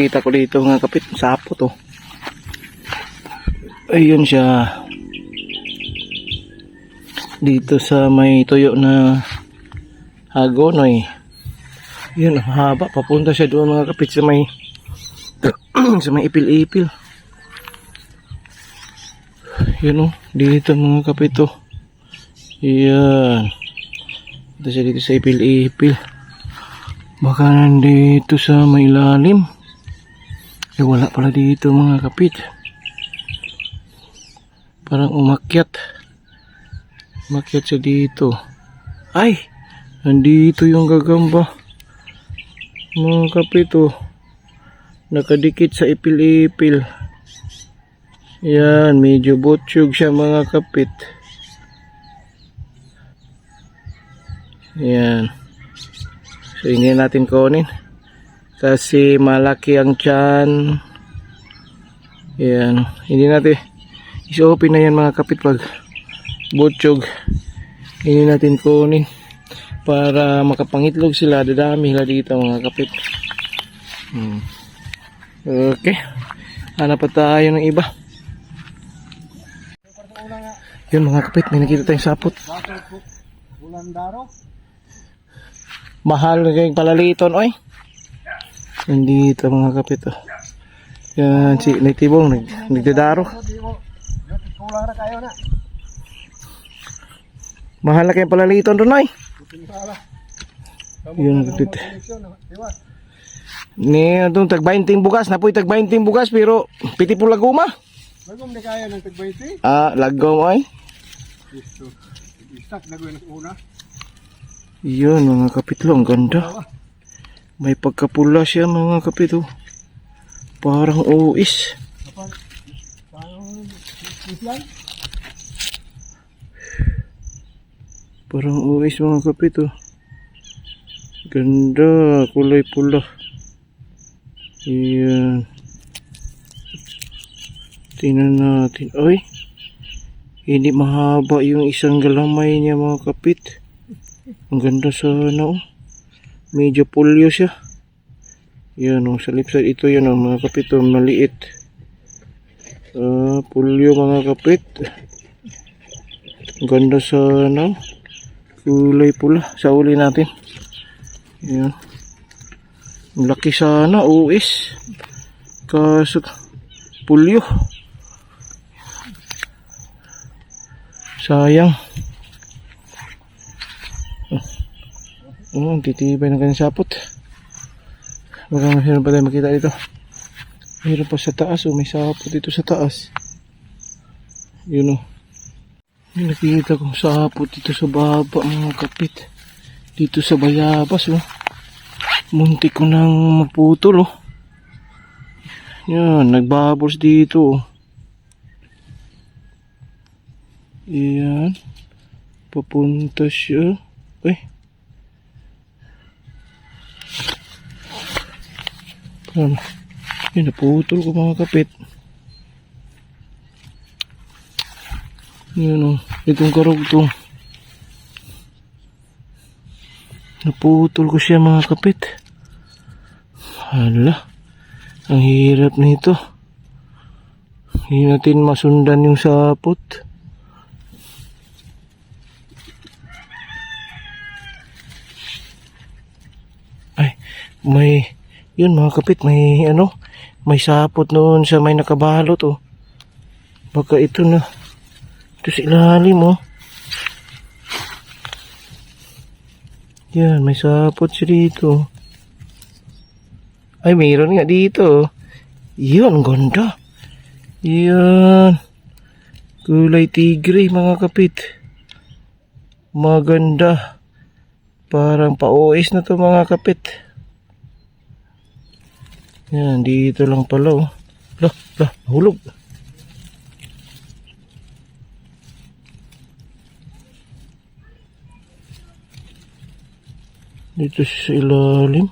Nakita ko dito mga kapit. Sapo to. Ayun siya. Dito sa may tuyo na hagonoy. Yun, haba. Papunta siya doon mga kapit sa may sa may ipil-ipil. Yun oh, dito mga kapit oh. Yan. Dito siya dito sa ipil-ipil. Baka nandito sa may ilalim. Eh wala pala dito mga kapit. Parang umakyat. Umakyat siya dito. Ay! Nandito yung gagamba. Mga kapit oh. Nakadikit sa ipil-ipil. Yan, medyo butsyog siya mga kapit. Yan. So, hindi natin kunin. Kasi malaki ang tiyan. Yan. Hindi natin. Is-open na yan mga kapit pag butsyog. Hindi natin kunin. Para makapangitlog sila. Dadami sila dito mga kapit. Hmm. Okay. Hanap pa tayo ng iba. Yun mga kapit. May nakita tayong sapot. Mahal na kayong palaliton, oy. Nandito mga kapit, oh. Yan, si Naitibong, nag, nagdadaro. Kulang na kayo na. Mahal na kayong palaliton doon. Tingala. Yun, kapit. Ni, doon, tag 20 bugas. Napoy tag 20 bugas, pero piti po laguma. Bagong di kaya ng tagbayti. Ah, lagom. Gusto. Istak na gawin una. Yun, mga kapit lo, ang ganda. May pagkapula siya, mga kapit, oh. Parang uis. Parang uis, mga kapit, oh. Ganda, kulay pula. Ayan. Tingnan natin. Ay, hindi mahaba yung isang galamay niya mga kapit. Ang ganda sana oh. Medyo pulyo siya. Yan oh, sa lip side ito yan oh, mga kapit oh, maliit. Ah, pulyo mga kapit. Ganda sana oh. Kulay pula. Sa uli natin. Ang laki sana, uis. Kaso, pulyo. Sayang. Oh, titibay ng kanyang sapot. Baka meron pa tayo makita dito. Meron pa sa taas, oh. May sapot dito sa taas. Yun, oh. May nakikita kong sapot dito sa baba, mga kapit. Dito sa bayabas, oh. Muntik ko nang maputol, oh. Yan, nagbabos dito, oh. Yan. Papunta siya. Uy. Paano? Yan, naputol ko mga kapit. Yan, oh. Itong karugtong. Naputol ko siya mga kapit. Hala. Ang hirap nito. Hindi natin masundan yung sapot. Ay, may yun mga kapit, may ano, may sapot noon sa may nakabalot oh. Baka ito na. Ito sa ilalim oh. Yan, may sapot siya dito. Ay, mayroon nga dito. Yun, ang ganda. Yan. Kulay tigre, mga kapit. Maganda. Parang pa-OS na to mga kapit. Yan, dito lang pala oh. Lah, lah, hulog. Dito sa ilalim.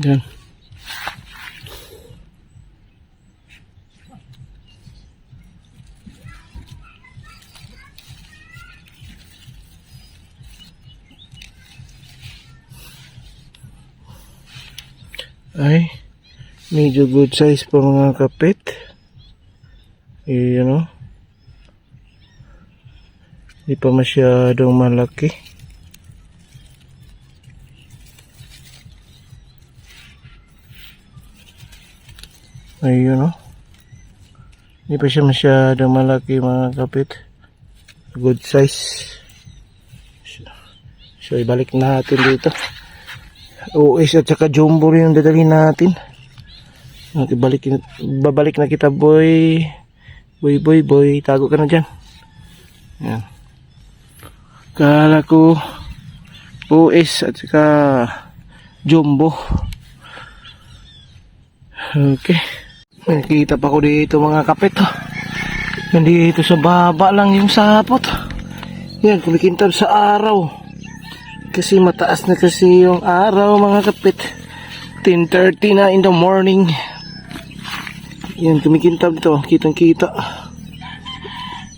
Yan. Ay, medyo good size pa mga kapit. Yun o. Hindi pa masyadong malaki. Ayun o. Hindi pa siya masyadong malaki mga kapit. Good size. So, ibalik natin dito. OS at saka jumbo rin yung dadalhin natin. Okay, balik, babalik na kita boy. Boy, boy, boy. Tago ka na dyan. Yan. Kala ko OS at saka jumbo. Okay. Nakikita pa ko dito mga kapit. Oh. Nandito sa baba lang yung sapot. Yan, kumikintab sa araw. Kasi mataas na kasi yung araw mga kapit. 10.30 na in the morning. Yan, kumikintab to. Kitang kita.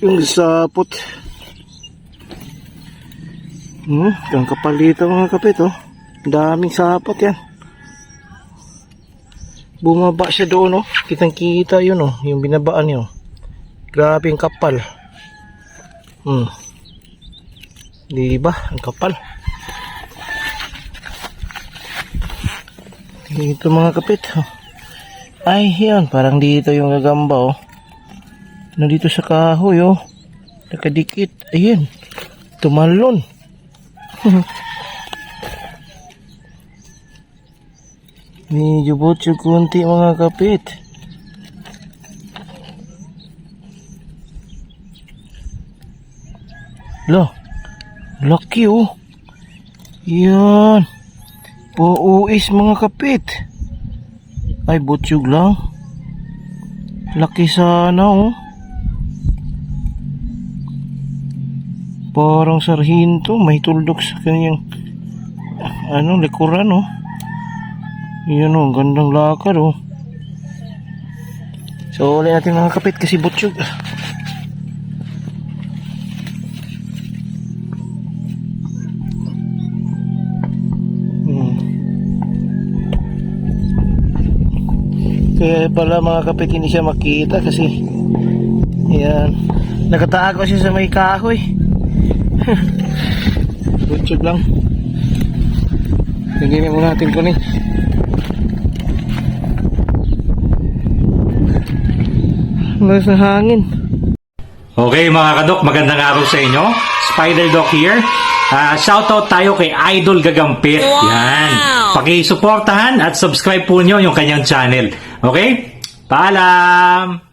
Yung sapot. Hmm, ang kapal dito mga kapit oh. Daming sapot yan. Bumaba siya doon oh. Kitang kita yun oh. Yung binabaan niyo. Grabe yung kapal. Hmm. Di ba? Ang kapal. Dito mga kapit. oh. Ay, yan. Parang dito yung gagamba, oh. Nandito sa kahoy, oh. Nakadikit. Ayan. Tumalon. Medyo botso kunti mga kapit. Lo. Laki, oh. Yan. Pauis mga kapit. Ay, butsyog lang. Laki sana, oh. Parang sarhinto. May tuldok sa kanyang ano, likuran, oh. Yan, oh. ang Gandang lakad, oh. So, ulit natin mga kapit kasi butsyog. Kaya pala mga kapit hindi siya makita kasi yan nakatago siya sa may kahoy. Butchog lang. Hindi na muna natin kunin. Mas na hangin. Okay mga kadok, magandang araw sa inyo. Spider Doc here. Ah, shoutout tayo kay Idol Gagampit. Yan. Paki-suportahan at subscribe po nyo yung kanyang channel. Okay? Paalam!